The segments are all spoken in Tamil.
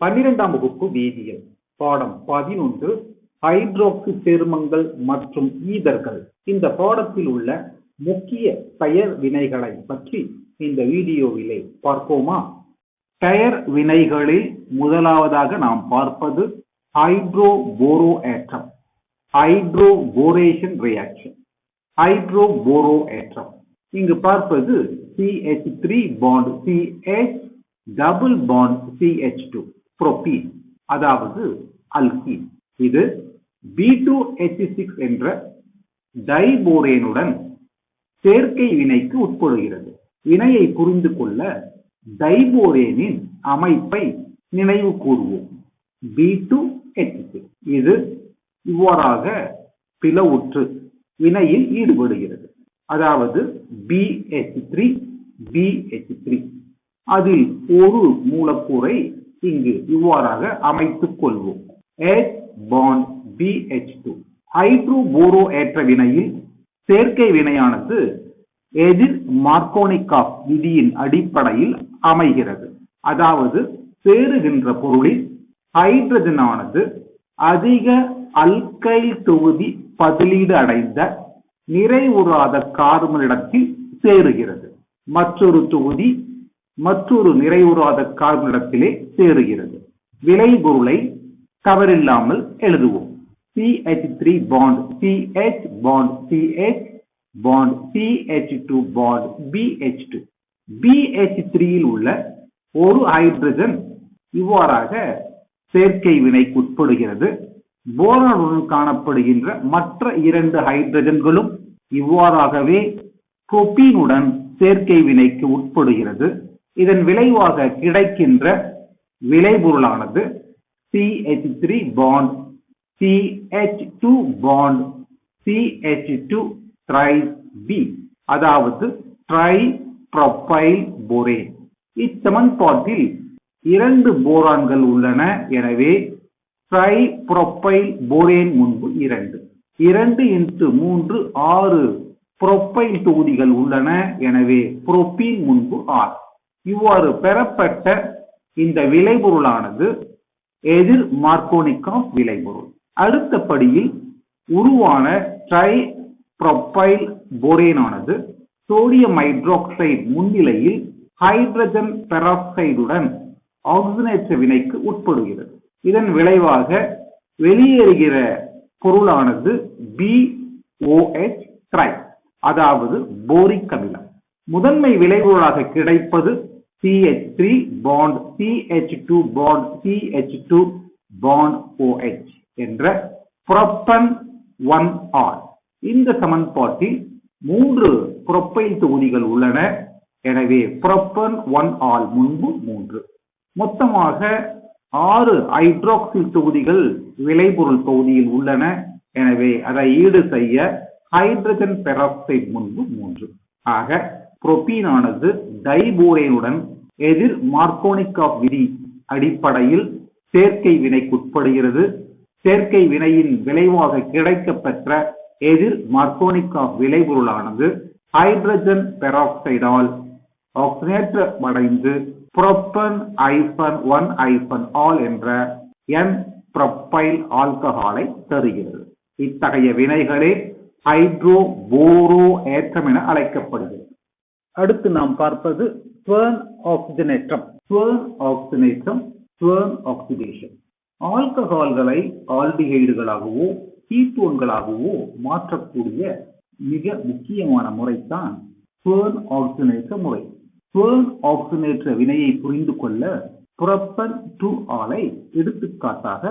பன்னிரெண்டாம் வகுப்பு வேதியியல் பாடம் பதினொன்று ஹைட்ரோக்சி சேர்மங்கள் மற்றும் ஈதர்கள். இந்த பாடத்தில் உள்ள முக்கிய பெயர் வினைகளை பற்றி இந்த வீடியோவிலே பார்ப்போமா? பெயர் வினைகளில் முதலாவதாக நாம் பார்ப்பது ஹைட்ரோபோரோ ஏற்றம் ஹைட்ரோபோரேஷன் ரியாக்ஷன் ஹைட்ரோபோரோ ஏற்றம் இங்கு பார்ப்பது CH three bond CH double bond CH two propene அதாவது அல்கீன் இது B2H6 என்ற டைபோரேனுடன் சேர்க்கை வினைக்கு உட்படுகிறது வினையை புரிந்து கொள்ள டைபோரேனின் அமைப்பை நினைவு கூறுவோம். B2H6 இது இவ்வாறாக பிளவுற்று வினையில் ஈடுபடுகிறது. அதாவது BH3 BH3 அதில் ஒரு மூலக்கூறை இங்கு இவ்வாறாக அமைத்துக் கொள்வோம். H bond BH2 ஹைட்ரோபோரோ ஏற்ற வினையில் சேர்க்கை வினையானது எதிர் மார்க்கோனிகாப் விதியின் அடிப்படையில் அமைகிறது. அதாவது சேருகின்ற பொருளில் ஹைட்ரஜன் ஆனது அதிக அல்கைல் தொகுதி பதிலீடு அடைந்த நிறைவுறாத கார்பனிடத்தில் சேருகிறது. மற்றொரு தொகுதி மற்றொரு நிறைவுறாத கார்பனிடத்திலே சேருகிறது. விளைபொருளை தவறில்லாமல் எழுதுவோம். CH3 bond CH bond CH bond CH2 bond BH2 BH3 இல் உள்ள ஒரு ஹைட்ரஜன் இவ்வாறாக சேர்க்கை வினைக்கு உட்படுகிறது. போரானுடன் காணப்படுகின்ற மற்ற இரண்டு ஹைட்ரஜன்களும் இவ்வாறாகவே புரோப்பீனுடன் சேர்க்கை வினைக்கு உட்படுகிறது. இதன் விளைவாக கிடைக்கின்ற விளைபொருளானது CH3 bond CH2 bond CH2 tri B. அதாவது ட்ரை ப்ரொபைல் போரேன் இச்சமன்பாட்டில் இரண்டு போரான்கள் உள்ளன. எனவே ட்ரை ப்ரொபைல் போரேன் முன்பு இரண்டு. இரண்டு இன்ட்டு மூன்று ஆறு புரோப்பைல் தொகுதிகள் உள்ளன. எனவே புரோப்பீன் முன்பு ஆறு. இவ்வாறு பெறப்பட்ட இந்த விளைபொருளானது எதிர் மார்க்கோனிகாப் விளைபொருள். அடுத்த படியில் உருவான ட்ரை ப்ரொப்பைல் போரேனானது சோடியம் ஹைட்ராக்சைடு முன்னிலையில் ஹைட்ரஜன் பெராக்சைடுடன் ஆக்சினேற்ற வினைக்கு உட்படுகிறது. இதன் விளைவாக வெளியேறுகிற பொருளானது BOH ட்ரை அதாவது போரிக் அமிலம். முதன்மை விளைபொருளாக கிடைப்பது CH3 bond CH2 bond CH2 bond OH என்ற புரப்பன் 1R இந்த சமன்பாட்டில் மூன்று புரொப்பைல் தொகுதிகள் உள்ளன. எனவே ப்ரொப்பன் ஒன் ஆல் முன்பு மூன்று. மொத்தமாக ஆறு ஹைட்ராக்சில் தொகுதிகள் விளைபொருள் பகுதியில் உள்ளன. எனவே அதை ஈடு செய்ய ஹைட்ரஜன் பெராக்சைடு முன்பு மூன்று. ஆக புரோப்பீனானது டைபோரேனுடன் எதிர் மார்க்கோனிகாப் விதி அடிப்படையில் சேர்க்கை வினைக்குட்படுகிறது. சேர்க்கை வினையின் விளைவாக கிடைக்கப்பெற்ற எதிர் மார்க்கோனிகாப் விளைபொருளானது ஹைட்ரஜன் பெராக்சைடால் ஆக்சினேற்றமடைந்து propan hyphen one hyphen ol என்ற என் புரொப்பைல் ஆல்கஹாலை தருகிறது. இத்தகைய வினைகளே ஹைட்ரோ போரோ ஏற்றம் என அழைக்கப்படுகிறது. அடுத்து நாம் பார்ப்பது ஸ்வர்ன் ஆக்சிஜனேற்றம் ஸ்வர்ன் ஆக்சிஜனேற்றம் ஸ்வர்ன் ஆக்சிடேஷன் ஆல்கஹால்களை ஆல்டிஹைடுகளாகவோ கீட்டோன்களாகவோ மாற்றக்கூடிய மிக முக்கியமான முறைதான் ஸ்வர்ன் ஆக்சிஜனேற்ற முறை. ஸ்வர்ன் ஆக்சிஜனேற்ற வினையை புரிந்து கொள்ள புரப்பன் டூ ஆலை எடுத்துக்காட்டாக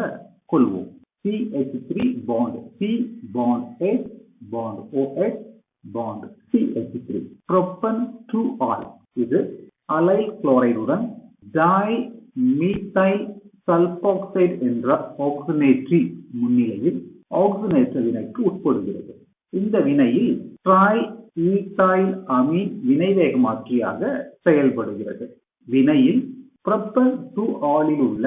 கொள்வோம். CH three bond C bond H bond OH bond CH3 propan 2 இது அலைல் குளோரைடுடன் டை மீத்தைல் சல்பாக்சைடு என்ற ஆக்சினேற்றி முன்னிலையில் ஆக்சினேற்ற வினைக்கு உட்படுகிறது. இந்த வினையில் ட்ரை ஈத்தைல் அமீன் வினைவேகமாக்கியாக செயல்படுகிறது. வினையில் புரப்பன் டூ ஆலில் உள்ள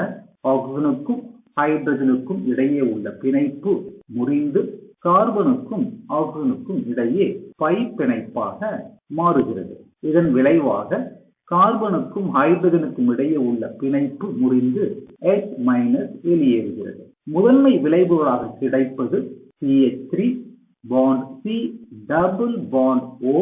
ஆக்சிஜனுக்கும் ஹைட்ரஜனுக்கும் இடையே உள்ள பிணைப்பு முறிந்து கார்பனுக்கும் ஆக்சிஜனுக்கும் இடையே பை பிணைப்பாக மாறுகிறது. இதன் விளைவாக கார்பனுக்கும் ஹைட்ரஜனுக்கும் இடையே உள்ள பிணைப்பு முறிந்து எச் மைனஸ் வெளியேறுகிறது. முதன்மை விளைவுகளாக கிடைப்பது CH three bond C double bond O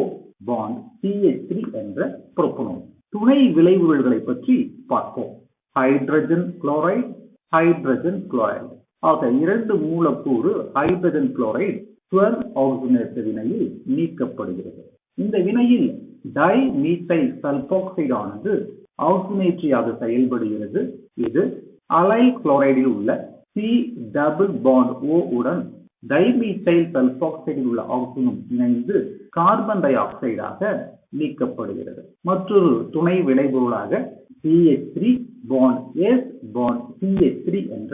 bond CH3 என்ற புரோப்பனோன் துணை விளைவுகளை பற்றி பார்ப்போம். ஹைட்ரஜன் குளோரைடு ஹைட்ரஜன் குளோரைடு ஆக இரண்டு மூலக்கூறு ஹைட்ரஜன் குளோரைடு ஸ்வர் ஆக்சிஜனேற்ற வினையில் நீக்கப்படுகிறது. இந்த வினையில் டை மீத்தைல் சல்போக்சைடு ஆனது செயல்படுகிறது. இது அலைல் குளோரைடில் உள்ள சி டபுள் பாண்ட் ஓ உடன் டைமீத்தைல் சல்பாக்சைடில் உள்ள ஆக்சிஜனும் இணைந்து கார்பன் டை ஆக்சைடாக நீக்கப்படுகிறது. மற்றொரு துணை விளைபொருளாக CH3 bond S bond CH3 என்ற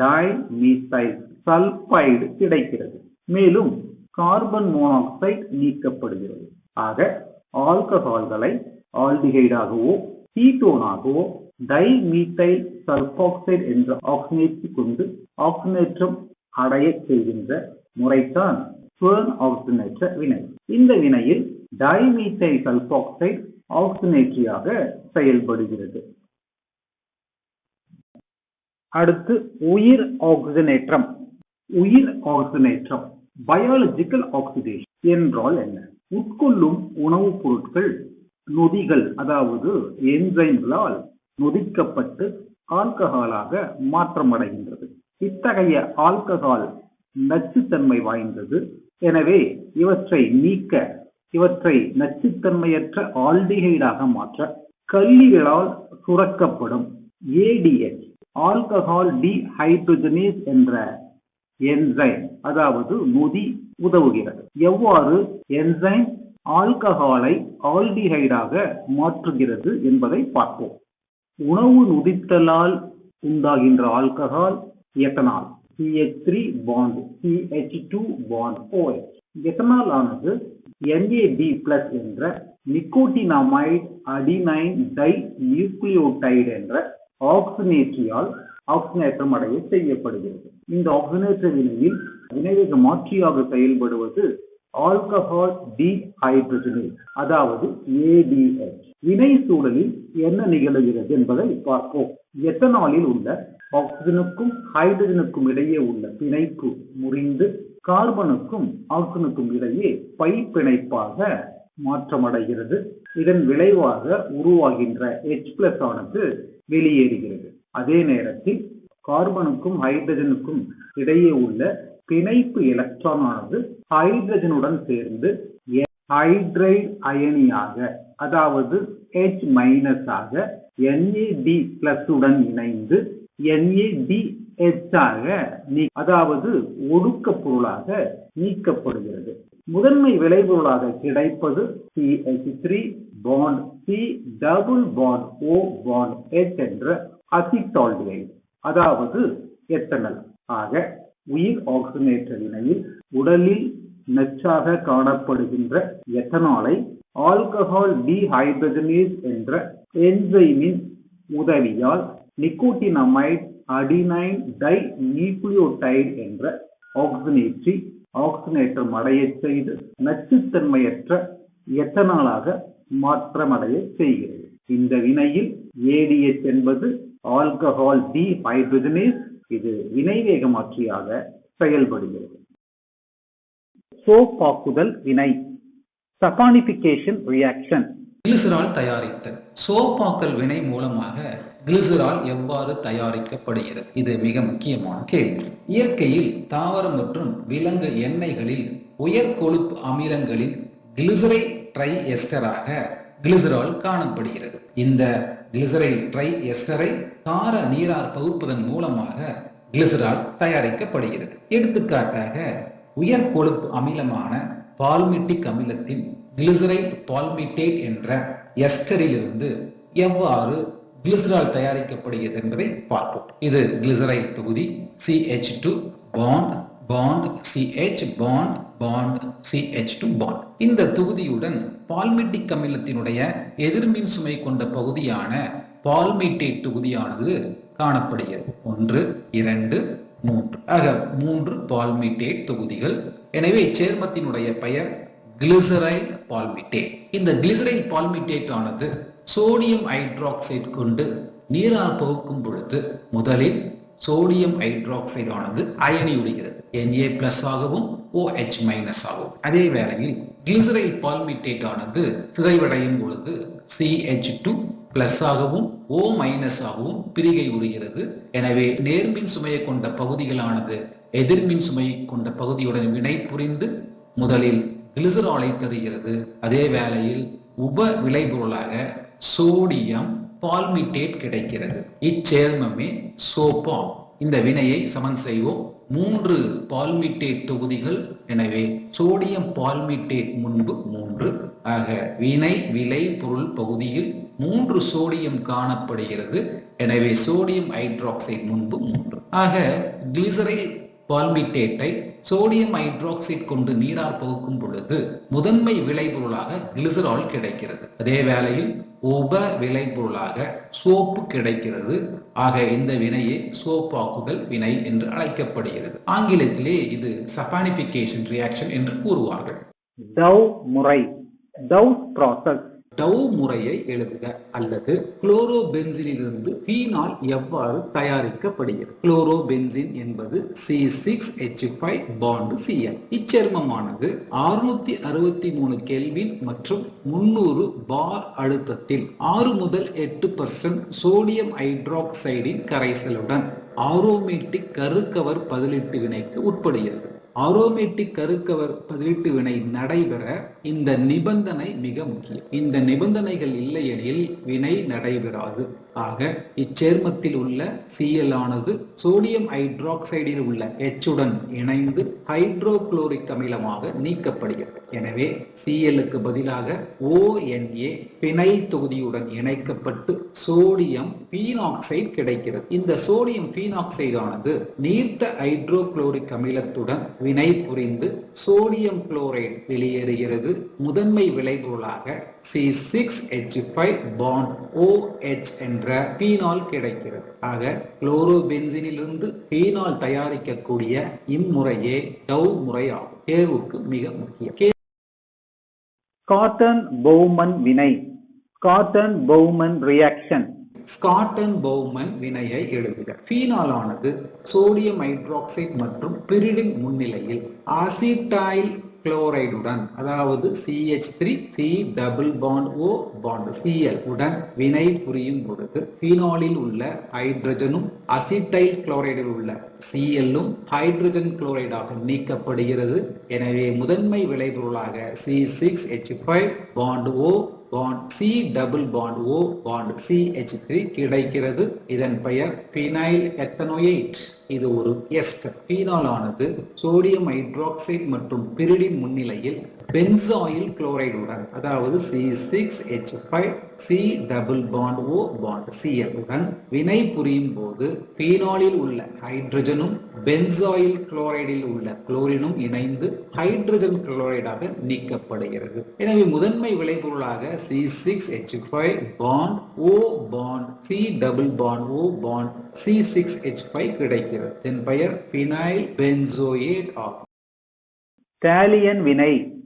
டைமீத்தைல் சல்பைடு கிடைக்கிறது. மேலும் கார்பன் மோனாக்சைடு நீக்கப்படுகிறது. ஆக ஆல்கஹால்களை ஆல்டிகைடாகவோ கீட்டோனாகவோ டைமீத்தைல் சல்பாக்சைடு என்ற ஆக்சினேற்றி கொண்டு ஆக்சினேற்றம் அடைய செய்கின்ற முறைதான் ஸ்வர்ன் ஆக்சினேற்ற வினை. இந்த வினையில் டைமீத்தைல் சல்பாக்சைடு ஆக்சினேற்றியாக செயல்படுகிறது. அடுத்து உயிர் ஆக்சிஜனேற்றம் உயிர் ஆக்சிஜனேற்றம் பயாலஜிக்கல் ஆக்சிடேஷன் என்றால் என்ன? உட்கொள்ளும் உணவுப் பொருட்கள் நொதிகள் அதாவது என்சைம்களால் நொதிக்கப்பட்டு ஆல்கஹாலாக மாற்றமடைகின்றது. இத்தகைய ஆல்கஹால் நச்சுத்தன்மை வாய்ந்தது. எனவே இவற்றை நீக்க இவற்றை நச்சுத்தன்மையற்ற ஆல்டிஹைடாக மாற்ற கல்லிகளால் சுரக்கப்படும் ஏடிஎச் ஆல்கஹால் டிஹைட்ரஜனேஸ் என்ற என்சைம் அதாவது நொதி உதவுகிறது. எவ்வாறு என்சைம் ஆல்கஹாலை ஆல்டிஹைடாக மாற்றுகிறது என்பதை பார்ப்போம். உணவு நொதித்தலால் உண்டாகின்ற alcohol ethanol CH3 bond CH2 bond OH ethanol ஆனது NAD பிளஸ் என்ற நிக்கோட்டினமைட் அடினைன் டை நியூக்ளியோடைடு என்ற ஆக்சினேற்றியால் ஆக்சினேற்றம் அடைய செய்யப்படுகிறது. இந்த ஆக்சினேற்ற வினையில் வினைவேக மாற்றியாக செயல்படுவது ஆல்கஹால் டி ஹைட்ரஜனே அதாவது ஏடிஎச் வினை சூழலில் என்ன நிகழுகிறது என்பதை பார்ப்போம். எத்தனாலில் உள்ள ஆக்சிஜனுக்கும் ஹைட்ரஜனுக்கும் இடையே உள்ள பிணைப்பு முறிந்து கார்பனுக்கும் ஆக்சனுக்கும் இடையே பை பிணைப்பாக மாற்றமடைகிறது. இதன் விளைவாக உருவாகின்ற எச் பிளஸ் ஆனது வெளியேறுகிறது. அதே நேரத்தில் கார்பனுக்கும் ஹைட்ரஜனுக்கும் இடையே உள்ள பிணைப்பு எலக்ட்ரான் ஆனது ஹைட்ரஜனுடன் சேர்ந்து ஹைட்ரைட் அயனியாக அதாவது ஹெச் மைனஸாக என்ஏடி NAD பிளஸ் உடன் இணைந்து என்ஏடி எச்சாக நீ- அதாவது ஒடுக்க பொருளாக நீக்கப்படுகிறது. முதன்மை விளைபொருளாக கிடைப்பது CH3 bond C double bond O bond H என்ற அசிட்டால்டிகைட் அதாவது எத்தனல். ஆக உயிர் ஆக்சிஜனேற்ற வினையில் உடலில் நச்சாக காணப்படுகின்ற எத்தனாலை ஆல்கஹால் டிஹைட்ரஜனேஸ் என்ற என்சைமின் உதவியால் நிக்கோட்டினமைட் அடினைன் டை நியூக்ளியோடைடு என்ற ஆக்சினேற்றி ஆக்சினேட்டர் அடையச் செய்து நச்சுத்தன்மையற்ற எத்தனாலாக மாற்றமடைய செய்கிறது. இந்த வினையில் ஏடிஎச் என்பது ஆல்கஹால் டி ஹைட்ரஜனேஸ் இது வினைவேக மாற்றியாக செயல்படுகிறது சோப்பாக்குதல் வினை சகானிபிகேஷன் ரியாக்ஷன். கிளிசரால் தயாரித்தல். சோப்பாக்கல் வினை மூலமாக கிளிசரால் எவ்வாறு தயாரிக்கப்படுகிறது? இது மிக முக்கியமான கேள்வி. இயற்கையில் தாவர மற்றும் விலங்கு எண்ணெய்களில் உயர் கொழுப்பு அமிலங்களின் கிளிசரை ட்ரை எஸ்டராக கிளிசரால் காணப்படுகிறது. இந்த கிளிசரை ட்ரை எஸ்டரை கார நீரார் பகுப்பதன் மூலமாக கிளிசரால் தயாரிக்கப்படுகிறது. எடுத்துக்காட்டாக உயர் கொழுப்பு அமிலமான பால்மிட்டிக் அமிலத்தின் கிளிசரைட் பால்மிட்டேட் என்ற எஸ்டரிலிருந்து எவ்வாறு கிளிசரால் தயாரிக்கப்படுகிறது என்பதை பார்ப்போம். இது கிளிசரைட் தொகுதி CH two bond bond CH bond bond CH two bond இந்த தொகுதியுடன் பால்மிட்டிக் அமிலத்தினுடைய எதிர்மின் சுமை கொண்ட பகுதியான பால்மிட்டேட் தொகுதியானது காணப்படுகிறது. ஒன்று இரண்டு மூன்று. ஆக மூன்று பால்மிட்டேட் தொகுதிகள். எனவே சேர்மத்தினுடைய பெயர் கிளிசரைல் பால்மிட்டேட் இந்த கிளிசரைல் பால்மிட்டேட் ஆனது சோடியம் ஹைட்ராக்சைடு கொண்டு நீரால் பகுக்கும் பொழுது முதலில் சோடியம் ஹைட்ராக்சைடு ஆனது அயனி உடைகிறது. என்ஏ பிளஸ் ஆகவும் ஓஹெச் மைனஸ் ஆகும் அதே வேளையில் கிளிசரைல் பால்மிட்டேட் ஆனது சிதைவடையும் பொழுது சிஹெச் டூ பிளஸ் ஆகவும் ஓ மைனஸ் ஆகவும் பிரிகை உடைகிறது. எனவே நேர்மின் சுமையை கொண்ட பகுதிகளானது எதிர்மின் சுமை கொண்ட பகுதியுடன் வினை புரிந்து முதலில் கிளிசராலை தருகிறது. அதே வேளையில் உப விளைபொருளாக சோடியம் பால்மிட்டேட் கிடைக்கிறது. இச்சேர்மமே சோப்பா இந்த வினையை சமன் செய்வோம். மூன்று பால்மிட்டேட் தொகுதிகள். எனவே சோடியம் பால்மிட்டேட் முன்பு மூன்று. ஆக வினை விலை பொருள் பகுதியில் மூன்று சோடியம் காணப்படுகிறது. எனவே சோடியம் ஹைட்ராக்சைடு முன்பு மூன்று. ஆக கிளிசரைல் பால்மிட்டேட்டை சோடியம் ஹைட்ராக்சைட் கொண்டு நீரார் பகுக்கும் பொழுது முதன்மை விளைபொருளாக கிளிசரால் கிடைக்கிறது. அதே வேளையில் உப விளைபொருளாக சோப்பு கிடைக்கிறது. ஆக இந்த வினையே சோப்பாக்குதல் வினை என்று அழைக்கப்படுகிறது. ஆங்கிலத்திலே இது சபானிபிகேஷன் ரியாக்ஷன் என்று கூறுவார்கள். டவ் முறை டவ் ப்ராசஸ் டவ் முறையை எழுதுக அல்லது குளோரோபென்சினிலிருந்து பீனால் எவ்வாறு தயாரிக்கப்படுகிறது? குளோரோபென்சின் என்பது C six H five bond CL இச்சேர்மமானது அறுநூத்தி அறுபத்தி மூணு கெல்வின் மற்றும் முன்னூறு பார் அழுத்தத்தில் ஆறு முதல் எட்டு பர்சன்ட் சோடியம் ஹைட்ராக்சைடின் கரைசலுடன் ஆரோமேட்டிக் கருக்கவர் பதிலீட்டு வினைக்கு உட்படுகிறது. அரோமேட்டிக் கருக்கவர் பதிலீட்டு வினை நடைபெற இந்த நிபந்தனை மிக முக்கியம். இந்த நிபந்தனைகள் இல்லையெனில் வினை நடைபெறாது. ஆக இச்சேர்மத்தில் உள்ள சிஎல் ஆனது சோடியம் ஹைட்ராக்சைடில் உள்ள எச்சுடன் இணைந்து ஹைட்ரோகுளோரிக் அமிலமாக நீக்கப்படுகிறது. எனவே Cl பதிலாக ஓஎன்ஏ பிணை தொகுதியுடன் இணைக்கப்பட்டு சோடியம் பீனாக்சைடு கிடைக்கிறது. இந்த சோடியம் பீனாக்சைடு ஆனது நீர்த்த ஹைட்ரோகுளோரிக் அமிலத்துடன் வினை புரிந்து சோடியம் குளோரைடு வெளியேறுகிறது. முதன்மை விளைபொருளாக C six H five bond OH என்ற பீனால் கிடைக்கிறது. ஆக குளோரோபென்சினிலிருந்து பீனால் தயாரிக்கக்கூடிய இம்முறையே டவ் முறையாகும் தேர்வுக்கு மிக முக்கியம். காட்டன் பௌமன் வினை. Schotten Baumann reaction Schotten Baumann வினையை எழுதுக. பீனாலானது சோடியம் ஹைட்ராக்சைடு மற்றும் பிரிடின் முன்னிலையில் அசிட்டைல் குளோரைடுடன் அதாவது CH three C double bond O bond CL உடன் வினை புரியும் பொழுது பீனாலில் உள்ள ஹைட்ரஜனும் அசிட்டைல் குளோரைடில் உள்ள சிஎல்லும் ஹைட்ரஜன் குளோரைடாக நீக்கப்படுகிறது. எனவே முதன்மை விளைபொருளாக C six H five bond O bond C double bond O bond CH three கிடைக்கிறது. இதன் பெயர் பினைல் எத்தனோயேட் இது ஒரு எஸ்டர். பீனால் ஆனது சோடியம் ஹைட்ராக்சைடு மற்றும் பிரிடின் முன்னிலையில் பென்சாயில் குளோரைடுடன் அதாவது C six H five C double bond O bond CL உடன் வினை புரியும் போது பீனாலில் உள்ள ஹைட்ரஜனும் பென்சாயில் குளோரைடில் உள்ள குளோரினும் இணைந்து ஹைட்ரஜன் குளோரைடாக நீக்கப்படுகிறது. எனவே முதன்மை விளைபொருளாக C six H five bond O bond C double bond O bond C six H five கிடைக்கிறது. இதன் பெயர் பினைல் பென்சோயேட் ஆகும். தாலியன் வினை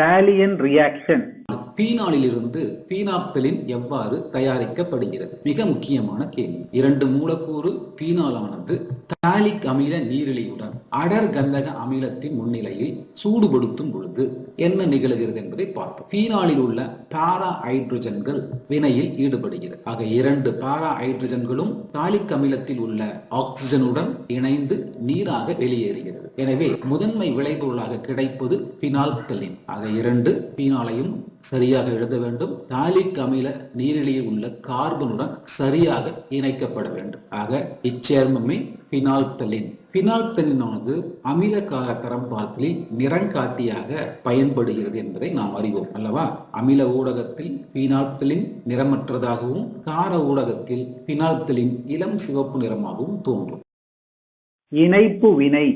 தாலியன் ரியாக்ஷன். பீனாலிலிருந்து பீனாப்தலின் எவ்வாறு தயாரிக்கப்படுகிறது? மிக முக்கியமான கேள்வி. இரண்டு மூலக்கூறு பீனாலானது தாலிக் அமில நீரிழியுடன் அடர் கந்தக அமிலத்தின் முன்னிலையில் சூடுபடுத்தும் பொழுது என்ன நிகழ்கிறது என்பதை பார்ப்போம். பீனாலில் உள்ள பாரா ஹைட்ரஜன்கள் வினையில் ஈடுபடுகிறது. ஆக இரண்டு பாரா ஹைட்ரஜன்களும் தாலிக் அமிலத்தில் உள்ள ஆக்சிஜனுடன் இணைந்து நீராக வெளியேறுகிறது. எனவே முதன்மை விளைபொருளாக கிடைப்பது பினால்தலின் ஆக இரண்டு பீனாலையும் சரியாக எழுத வேண்டும். தாலிக் அமில நீரிழியில் உள்ள கார்பனுடன் சரியாக இணைக்கப்பட வேண்டும். ஆக இச்சேர்மமே பினால்தலின் பினால்தலினானது அமில கார தரம் பார்த்தலில் நிறங்காட்டியாக பயன்படுகிறது என்பதை நாம் அறிவோம் அல்லவா? அமில ஊடகத்தில் பினால்தலின் நிறமற்றதாகவும் கார ஊடகத்தில் பினால்தலின் இளம் சிவப்பு நிறமாகவும் தோன்றும். இணைப்பு வினை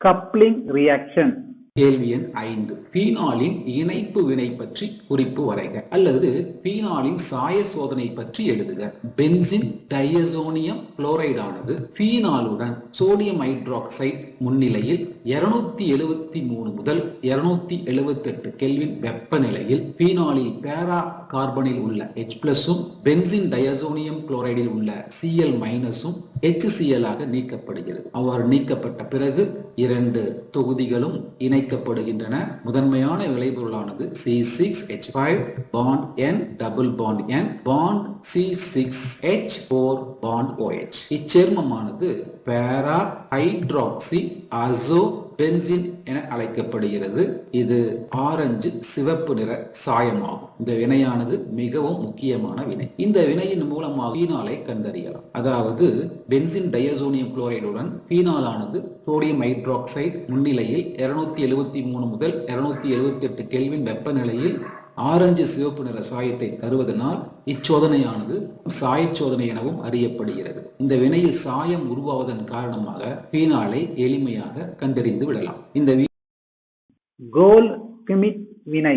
கப்ளிங் ரியாக்ஷன். கேள்வி எண் ஐந்து. பீனாலின் இணைப்பு வினை பற்றி குறிப்பு வரைக. அல்லது பீனாலின் சாய சோதனை பற்றி எழுதுக. பென்சின் டையசோனியம் குளோரைடானது பீனாலுடன் சோடியம் ஹைட்ராக்சைடு முன்னிலையில் இருநூத்தி எழுவத்தி மூணு முதல் இருநூத்தி எழுவத்தி எட்டு கெல்வின் வெப்பநிலையில் பீனாலில் பேரா கார்பனில் உள்ள ஹெச் பிளஸும் பென்சின் டயசோனியம் குளோரைடில் உள்ள சிஎல் மைனஸும் HCl ஆக நீக்கப்படுகிறது. அவ்வாறு நீக்கப்பட்ட பிறகு இரண்டு தொகுதிகளும் இணைக்கப்படுகின்றன. முதன்மையான விளைபொருளானது C six H five bond N double bond N bond C six H four bond OH இச்சேர்மமானது para hydroxy அசோ benzene என அழைக்கப்படுகிறது. இது ஆரஞ்சு சிவப்பு நிற சாயமாகும். இந்த வினையானது மிகவும் முக்கியமான வினை. இந்த வினையின் மூலமாக பீனாலை கண்டறியலாம். அதாவது பென்சின் டயசோனியம் குளோரைடுடன் பீனாலானது சோடியம் ஹைட்ராக்சைடு முன்னிலையில் இருநூத்தி எழுபத்தி மூணு முதல் இருநூத்தி எழுபத்தி எட்டு கெல்வின் வெப்பநிலையில் ஆரஞ்சு சிவப்பு நிற சாயத்தை தருவதனால் இச்சோதனையானது சாயச் சோதனை எனவும் அறியப்படுகிறது. இந்த வினையில் சாயம் உருவாவதன் காரணமாக பீனாலை எளிமையாக கண்டறிந்து விடலாம். இந்த கோல் ஸ்மித் வினை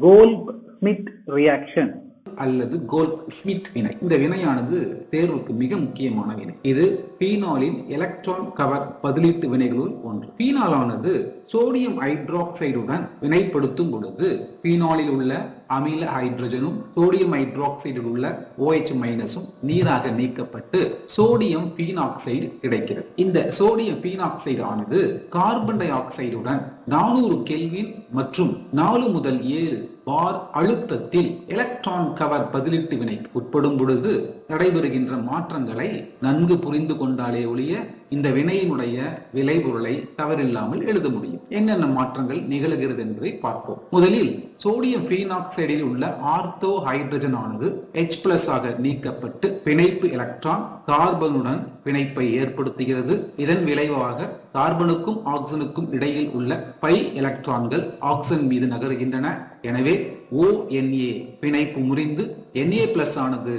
கோல்ப் ஸ்மித் ரியாக்ஷன் அல்லது கோல் ஸ்மித் வினை. இந்த வினையானது தேர்வுக்கு மிக முக்கியமான வினை. இது பீனாலின் எலக்ட்ரான் கவர் பதிலீட்டு வினைகளுள் ஒன்று. பீனாலானது சோடியம் ஹைட்ராக்சைடுடன் வினைப்படுத்தும் பொழுது பீனாலில் உள்ள அமில ஹைட்ரஜனும் சோடியம் ஹைட்ராக்சைடில் உள்ள ஓஎச் மைனஸும் நீராக நீக்கப்பட்டு சோடியம் பீனாக்சைடு கிடைக்கிறது. இந்த சோடியம் பீனாக்சைடு ஆனது கார்பன் டை ஆக்சைடுடன் நானூறு கெல்வின் மற்றும் நாலு முதல் ஏழு பார் அழுத்தத்தில் எலக்ட்ரான் கவர் பதிலீட்டு வினைக்கு உட்படும் பொழுது நடைபெறுகின்ற மாற்றங்களை நன்கு புரிந்து கொண்டாலே ஒழிய இந்த வினையினுடைய விளைபொருளை தவறில்லாமல் எழுத முடியும். என்னென்ன மாற்றங்கள் நிகழ்கிறது என்பதை பார்ப்போம். முதலில் சோடியம் பீனாக்சைடில் உள்ள ஆர்டோ ஹைட்ரஜன் ஆனது எச் பிளஸ் ஆக நீக்கப்பட்டு பிணைப்பு எலக்ட்ரான் கார்பனுடன் பிணைப்பை ஏற்படுத்துகிறது. இதன் விளைவாக கார்பனுக்கும் ஆக்சனுக்கும் இடையில் உள்ள பை எலக்ட்ரான்கள் ஆக்சன் மீது நகருகின்றன. எனவே ஓஎன்ஏ பிணைப்பு முறிந்து என்ஏ பிளஸ் ஆனது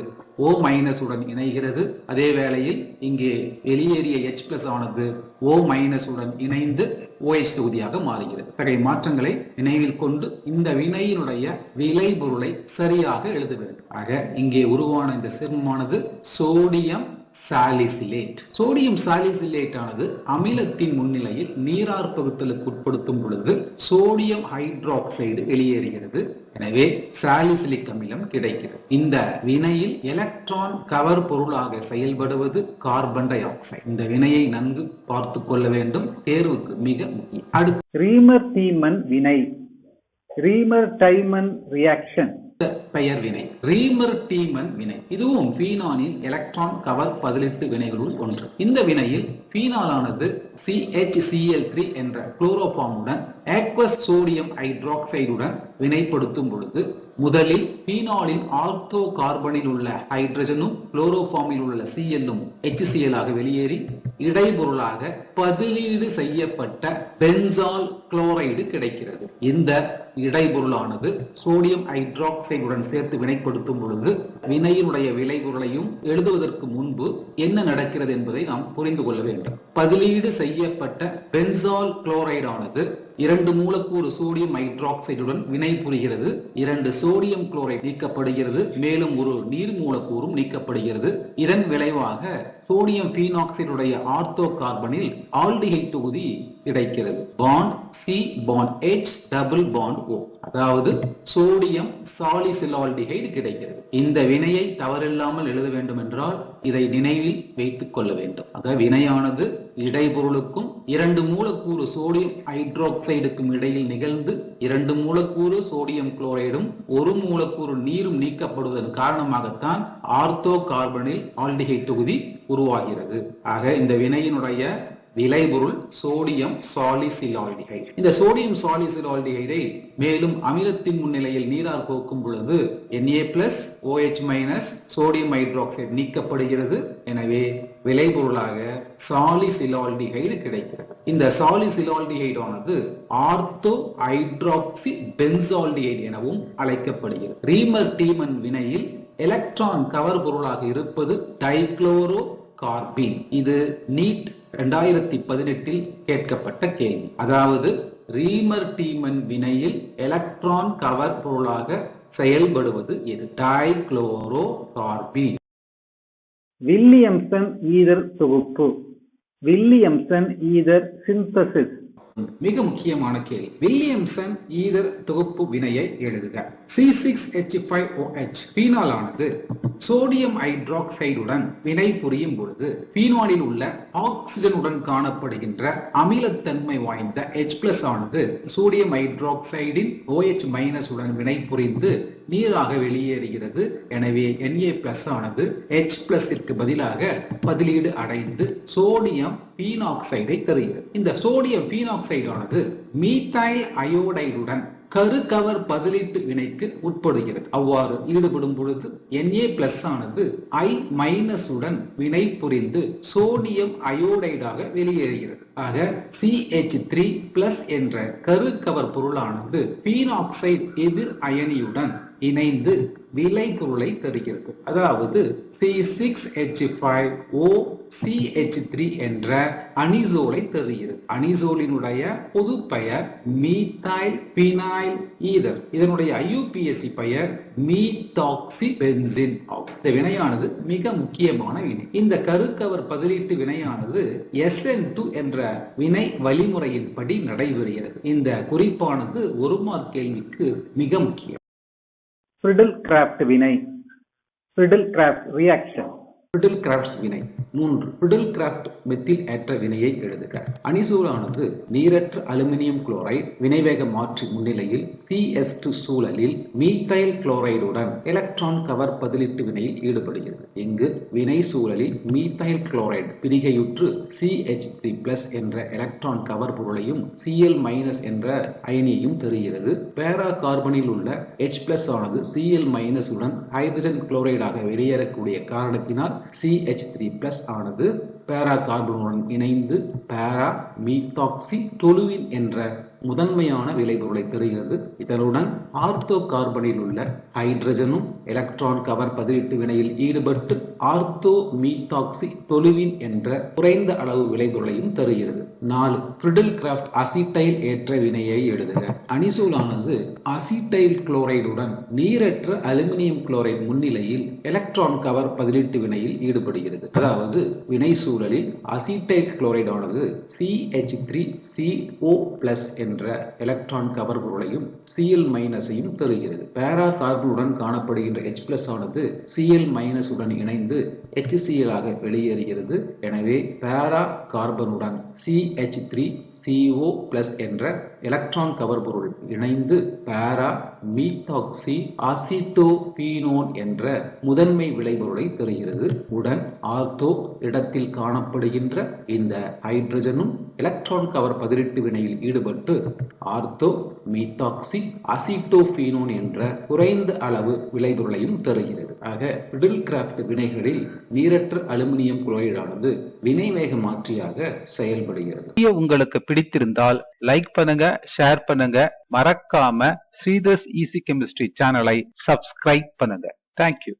ஓ மைனஸ் உடன் இணைகிறது. அதே வேளையில் இங்கே வெளியேறிய எச் பிளஸ் ஆனது ஓ மைனஸ் உடன் இணைந்து ஓஎஸ் தொகுதியாக மாறுகிறது. இத்தகைய மாற்றங்களை நினைவில் கொண்டு இந்த வினையினுடைய விளைபொருளை சரியாக எழுத வேண்டும். ஆக இங்கே உருவான இந்த சேர்மமானது சோடியம் சாலிசிலேட் சோடியம் சாலிசிலேட் ஆனது அமிலத்தின் முன்னிலையில் நீரார் பகுத்தலுக்கு உட்படுத்தும் பொழுது சோடியம் ஹைட்ராக்சைடு வெளியேறுகிறது. எனவே சாலிசிலிக் அமிலம் கிடைக்கிறது. இந்த வினையில் எலக்ட்ரான் கவர் பொருளாக செயல்படுவது கார்பன் டை ஆக்சைடு இந்த வினையை நன்கு பார்த்து கொள்ள வேண்டும். தேர்வுக்கு மிக முக்கியம். அடுத்து ரீமர் தீமன் வினை. ரீமர் டைமன் ரியாக்ஷன் பெயர் வினை. ரீமர் டீமன் வினை. இதுவும் பீனானின் எலக்ட்ரான் கவர் பதிலீட்டு வினைகளுள் ஒன்று. இந்த வினையில் பீனாலானது சிஹெச்சிஎல் த்ரீ என்ற குளோரோஃபார்முடன் ஆக்வஸ் சோடியம் ஹைட்ராக்சைடுடன் வினைப்படுத்தும் பொழுது முதலில் பீனாலின் ஆர்த்தோ கார்பனில் உள்ள ஹைட்ரஜனும் குளோரோஃபார்மில் உள்ள சிஎல்லும் HCl ஆக வெளியேறி இடைபொருளாக பதிலீடு செய்யப்பட்ட பென்சால் குளோரைடு கிடைக்கிறது. இந்த இடைபொருளானது. சோடியம் ஹைட்ராக்சைடுடன் சேர்த்து வினைப்படுத்தும் பொழுது வினையினுடைய விளைபொருளையும் எழுதுவதற்கு முன்பு என்ன நடக்கிறது என்பதை நாம் புரிந்து கொள்ள வேண்டும். பதிலீடு செய்யப்பட்ட பென்சால் குளோரைடானது இரண்டு மூலக்கூறு சோடியம் ஹைட்ராக்சைடுடன் வினை புரிகிறது இரண்டு சோடியம் குளோரைட் நீக்கப்படுகிறது. மேலும் ஒரு நீர் மூலக்கூறும் நீக்கப்படுகிறது. இதன் விளைவாக சோடியம் பீனாக்சைடுடைய ஆர்த்தோ கார்பனில் ஆல்டிஹைட் தொகுதி கிடைக்கிறது. Bond C bond H double bond O அதாவது சோடியம் சாலிசிலால்டிஹைடு கிடைக்கிறது. இந்த வினையை தவறில்லாமல் எழுத வேண்டும் என்றால் இதை நினைவில் வைத்துக் கொள்ள வேண்டும். ஆக வினையானது இடைபொருளுக்கும் இரண்டு மூலக்கூறு சோடியம் ஹைட்ராக்சைடுக்கும் இடையில் நிகழ்ந்து இரண்டு மூலக்கூறு சோடியம் குளோரைடும் ஒரு மூலக்கூறு நீரும் நீக்கப்படுவதன் காரணமாகத்தான் ஆர்த்தோ கார்பனில் ஆல்டிஹைட் தொகுதி உருவாகிறது. ஆக இந்த வினையினுடைய விளைபொருள் சோடியம் சாலிசிலால்டிஹைடு இந்த சோடியம் சாலிசிலால்டிஹைடை மேலும் அமிலத்தின் முன்னிலையில் நீரார் போக்கும் பொழுது NA plus OH minus sodium hydroxide நீக்கப்படுகிறது. எனவே விளைபொருளாக சாலிசிலால்டிஹைடு கிடைக்கிறது. இந்த சாலிசிலால்டிஹைடானது ஆர்த்தோ ஹைட்ராக்சி பென்சால்டிஹைடு எனவும் அழைக்கப்படுகிறது. ரீமர் டீமன் வினையில் எலக்ட்ரான் கவர் பொருளாக இருப்பது டைக்ளோரோ கார்பின். இது நீட் ரெண்டாயிரத்தி பதினெட்டில் கேட்கப்பட்ட கேள்வி. அதாவது ரீமர் டீமன் வினையில் எலக்ட்ரான் கவர் பொருளாக செயல்படுவது எது? டைக்ளோரோ கார்பீன் வில்லியம்சன் ஈதர் தொகுப்பு. Williamson ether synthesis. மிக முக்கியமான கேள்வி. வில்லியம்சன் ஈதர் தொகுப்பு வினையை எழுதுக. C six H five OH phenol ஆனது சோடியம் ஹைட்ராக்சைடுடன் வினை புரியும் பொழுது பீனாலில் உள்ள ஆக்சிஜனுடன் காணப்படுகின்ற அமிலத்தன்மை வாய்ந்த எச் பிளஸ் ஆனது சோடியம் ஹைட்ராக்சைடின் ஓஎச் மைனஸ் உடன் வினை புரிந்து நீராக வெளியேறுகிறது. எனவே Na பிளஸ் ஆனது H பிளஸிற்கு பதிலாக பதிலீடு அடைந்து சோடியம் பீனாக்சைடை தருகிறது. இந்த சோடியம் பீனாக்சைடு ஆனது மீத்தைல் அயோடைடுடன் கருக்கவர் பதிலீட்டு வினைக்கு உட்படுகிறது. அவ்வாறு ஈடுபடும் பொழுது என்ஏ பிளஸ் ஆனது ஐ மைனஸ் உடன் வினை புரிந்து சோடியம் அயோடைடாக வெளியேறுகிறது. ஆக சிஹெச் த்ரீ பிளஸ் என்ற கருக்கவர் பொருளானது பீனாக்சைடு எதிர் அயனியுடன் இணைந்து விலை பொருளை தருகிறது. அதாவது C six H five O C H three என்ற அனிசோலை தருகிறது. அனிசோலினுடைய பொது பெயர் மீத்தைல் பினாயில் ஈதர். இதனுடைய ஐயூபிஎஸ்சி பெயர் மீதாக்சி பென்சின் ஆகும். இந்த வினையானது மிக முக்கியமான வினை. இந்த கருக்கவர் பதிலீட்டு வினையானது எஸ் என் டூ என்ற வினை வழிமுறையின்படி நடைபெறுகிறது. இந்த குறிப்பானது ஒரு மார்க் கேள்விக்கு மிக முக்கியம். ஃப்ரிடல் கிராஃப்ட் வினை Friedel Craft Friedel Friedel Crafts வினை. மூன்று பிடில் கிராஃப்ட் மெத்தில் ஏற்ற வினையை எழுதுக. அணிசூலானது நீரற்ற அலுமினியம் குளோரைடு வினைவேக மாற்றி முன்னிலையில் சிஎஸ் டு சூழலில் மீத்தைல் குளோரைடுடன் எலக்ட்ரான் கவர் பதிலீட்டு வினையில் ஈடுபடுகிறது. இங்கு வினை சூழலில் மீத்தைல் குளோரைடு பிரிகையுற்று சிஹெச் த்ரீ பிளஸ் என்ற எலக்ட்ரான் கவர் பொருளையும் சிஎல் மைனஸ் என்ற அயனியையும் தருகிறது. பேரா கார்பனில் உள்ள ஹெச் பிளஸ் ஆனது சிஎல் மைனஸ் உடன் ஹைட்ரஜன் குளோரைடாக வெளியேறக்கூடிய காரணத்தினால் சிஹெச் த்ரீ ப்ளஸ் ஆனது பேரா கார்பனுடன் இணைந்து பேரா மீத்தாக்சி தொழுவின் என்ற முதன்மையான விளைபொருளை தருகிறது இதனுடன் ஆர்த்தோ கார்பனில் உள்ள ஹைட்ரஜனும் எலக்ட்ரான் கவர் பதிலீட்டு வினையில் ஈடுபட்டு ஆர்த்தோ மீத்தாக்சி தொலுவின் என்ற குறைந்த அளவு விளைபொருளையும் தருகிறது. நாலு கிரிடில் கிராஃப்ட் அசிட்டைல் ஏற்ற வினையை எழுதுக. அனிசூலானது அசிட்டைல் குளோரைடுடன் நீரற்ற அலுமினியம் குளோரைட் முன்னிலையில் எலக்ட்ரான் கவர் பதிலீட்டு வினையில் ஈடுபடுகிறது. அதாவது வினை சூழலில் அசிட்டைல் குளோரைடானது சிஹெச் த்ரீ சிஓ பிளஸ் என்ற எலக்ட்ரான் கவர் பொருளையும் சிஎல் மைனஸையும் தருகிறது பேரா கார்பனுடன் காணப்படுகின்ற எச் பிளஸ் ஆனது சிஎல் மைனஸ் உடன் இணைந்து HCl ஆக வெளியேறுகிறது. எனவே பேரா கார்பனுடன் சிஹெச் த்ரீ சிஓ பிளஸ் என்ற எலக்ட்ரான் கவர் பொருள் இணைந்து பேரா மீத்தாக்சி அசிட்டோபீனோன் என்ற முதன்மை விளைபொருளை தருகிறது உடன் ஆர்த்தோ இடத்தில் காணப்படுகின்ற இந்த ஹைட்ரஜனும் எலக்ட்ரான் கவர் பதிலீட்டு வினையில் ஈடுபட்டு ஆர்த்தோ மீத்தாக்சி அசிட்டோபீனோன் என்ற குறைந்த அளவு விளைபொருளையும் தருகிறது. ஆக பிடில் கிராப்ட் வினைகளில் நீரற்ற அலுமினியம் குளோரைடானது வினைவேக மாற்றியாக செயல்படுகிறது. உங்களுக்கு பிடித்திருந்தால் லைக் பண்ணுங்க ஷேர் பண்ணுங்க. மறக்காம ஸ்ரீதர்ஸ் ஈசி கெமிஸ்ட்ரி சேனலை சப்ஸ்கிரைப் பண்ணுங்க. Thank you